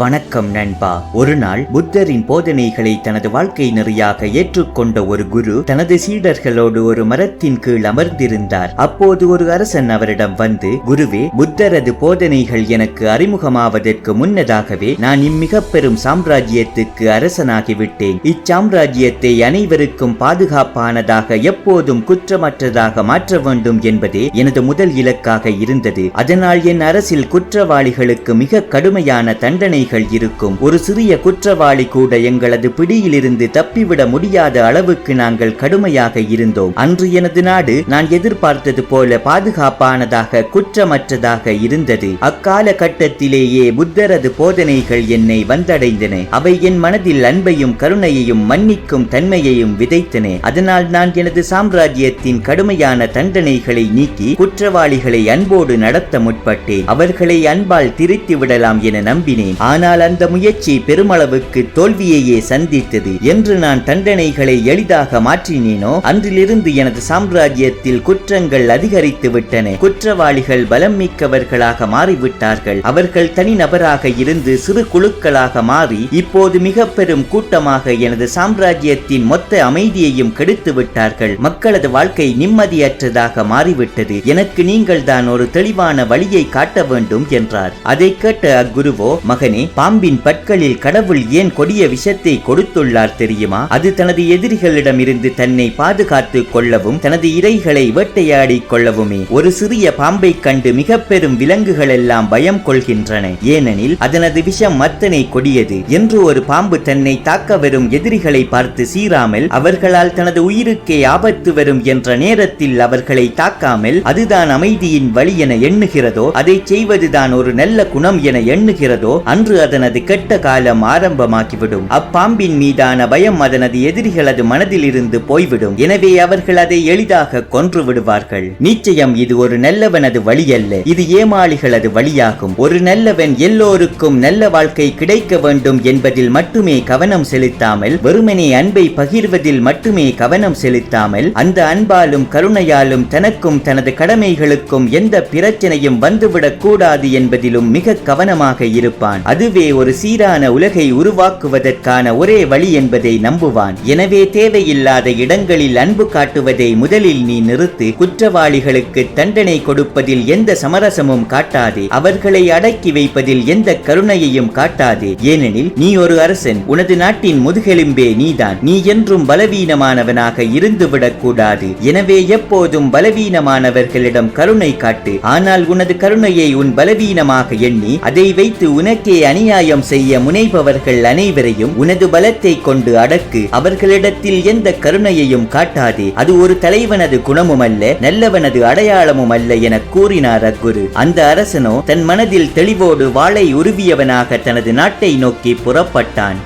வணக்கம் நண்பா. ஒரு நாள் புத்தரின் போதனைகளை தனது வாழ்க்கை நெறியாக ஏற்றுக்கொண்ட ஒரு குரு தனது சீடர்களோடு ஒரு மரத்தின் கீழ் அமர்ந்திருந்தார். அப்போது ஒரு அரசன் அவரிடம் வந்து குருவே புத்தரது போதனைகள் எனக்கு அறிமுகமாவதற்கு முன்னதாகவே நான் இம்மிக பெரும் சாம்ராஜ்யத்துக்கு அரசனாகிவிட்டேன். இச்சாம்ராஜ்யத்தை அனைவருக்கும் பாதுகாப்பானதாக எப்போதும் குற்றமற்றதாக மாற்ற வேண்டும் என்பதே எனது முதல் இலக்காக இருந்தது. அதனால் என் அரசில் குற்றவாளிகளுக்கு மிக கடுமையான தண்டனை தண்டனைகள் இருக்கும். ஒரு சிறிய குற்றவாளி கூட எங்களது பிடியிலிருந்து தப்பிவிட முடியாத அளவுக்கு நாங்கள் கடுமையாக இருந்தோம். அன்று எனது நாடு நான் எதிர்பார்த்தது போல பாதுகாப்பானதாக குற்றமற்றதாக இருந்தது. அக்கால கட்டத்திலேயே புத்தரது போதனைகள் என்னை வந்தடைந்தன. அவை என் மனதில் அன்பையும் கருணையையும் மன்னிக்கும் தன்மையையும் விதைத்தன. அதனால் நான் எனது சாம்ராஜ்யத்தின் கடுமையான தண்டனைகளை நீக்கி குற்றவாளிகளை அன்போடு நடத்த முற்பட்டேன். அவர்களை அன்பால் திருத்தி விடலாம் என நம்பினேன். ஆனால் அந்த முயற்சி பெருமளவுக்கு தோல்வியையே சந்தித்தது. என்று நான் தண்டனைகளை எளிதாக மாற்றினேனோ? அன்றிலிருந்து எனது சாம்ராஜ்யத்தில் குற்றங்கள் அதிகரித்து விட்டன. குற்றவாளிகள் பலம் மிக்கவர்களாக மாறிவிட்டார்கள். அவர்கள் தனிநபராக இருந்து சிறு குழுக்களாக மாறி இப்போது மிக பெரும் கூட்டமாக எனது சாம்ராஜ்யத்தின் மொத்த அமைதியையும் கெடுத்து விட்டார்கள். மக்களது வாழ்க்கை நிம்மதியற்றதாக மாறிவிட்டது. எனக்கு நீங்கள் தான் ஒரு தெளிவான வழியை காட்ட வேண்டும் என்றார். அதை கேட்ட அக்குருவோ மகனே பாம்பின் பற்களில் கடவுள் ஏன் கொடிய விஷத்தை கொடுத்துள்ளார் தெரியுமா? அது தனது எதிரிகளிடமிருந்து தன்னை பாதுகாத்து கொள்ளவும் தனது இறைகளை வேட்டையாடி கொள்ளவுமே. ஒரு சிறிய பாம்பை கண்டு மிக பெரும் விலங்குகள் எல்லாம் பயம் கொள்கின்றன. ஏனெனில் அதனது விஷம் அத்தனை கொடியது என்று ஒரு பாம்பு தன்னை தாக்க வரும் எதிரிகளை பார்த்து சீராமல் அவர்களால் தனது உயிருக்கே ஆபத்து வரும் என்ற நேரத்தில் அவர்களை தாக்காமல் அதுதான் அமைதியின் வழி என எண்ணுகிறதோ அதை செய்வதுதான் ஒரு நல்ல குணம் என எண்ணுகிறதோ அன்று அதனது கெட்ட காலம் ஆரம்பமாகிவிடும். அப்பாம்பின் மீதான பயம் அதனது எதிரிகளது மனதில் இருந்து போய்விடும். எனவே அவர்கள் அதை எளிதாக கொன்று விடுவார்கள் நிச்சயம் இது ஒரு நல்லவனது வழி அல்ல இது ஏமாளிகளது வழியாகும். ஒரு நல்லவன் எல்லோருக்கும் நல்ல வாழ்க்கை கிடைக்க வேண்டும் என்பதில் மட்டுமே கவனம் செலுத்தாமல் வெறுமனே அன்பை பகிர்வதில் மட்டுமே கவனம் செலுத்தாமல் அந்த அன்பாலும் கருணையாலும் தனக்கும் தனது கடமைகளுக்கும் எந்த பிரச்சனையும் வந்துவிடக் கூடாது என்பதிலும் மிக கவனமாக இருப்பான். அது அதுவே ஒரு சீரான உலகை உருவாக்குவதற்கான ஒரே வழி என்பதை நம்புவான். எனவே தேவையில்லாத இடங்களில் அன்பு காட்டுவதை முதலில் நீ நிறுத்து. குற்றவாளிகளுக்கு தண்டனை கொடுப்பதில் எந்த சமரசமும் காட்டாதே. அவர்களை அடக்கி வைப்பதில் எந்த கருணையையும் காட்டாதே. ஏனெனில் நீ ஒரு அரசன். உனது நாட்டின் முதுகெலும்பே நீதான். நீ என்றும் பலவீனமானவனாக இருந்துவிடக் கூடாது. எனவே எப்போதும் பலவீனமானவர்களிடம் கருணை காட்டு. ஆனால் உனது கருணையை உன் பலவீனமாக எண்ணி அதை வைத்து உனக்கே அநியாயம் செய்ய முனைபவர்கள் அனைவரையும் உனது பலத்தை கொண்டு அடக்கு. அவர்களிடத்தில் எந்த கருணையையும் காட்டாதே. அது ஒரு தலைவனது குணமும் அல்ல நல்லவனது அடையாளமும் அல்ல என கூறினார் அக்குரு. அந்த அரசனோ தன் மனதில் தெளிவோடு வாளை உருவியவனாக தனது நாட்டை நோக்கி புறப்பட்டான்.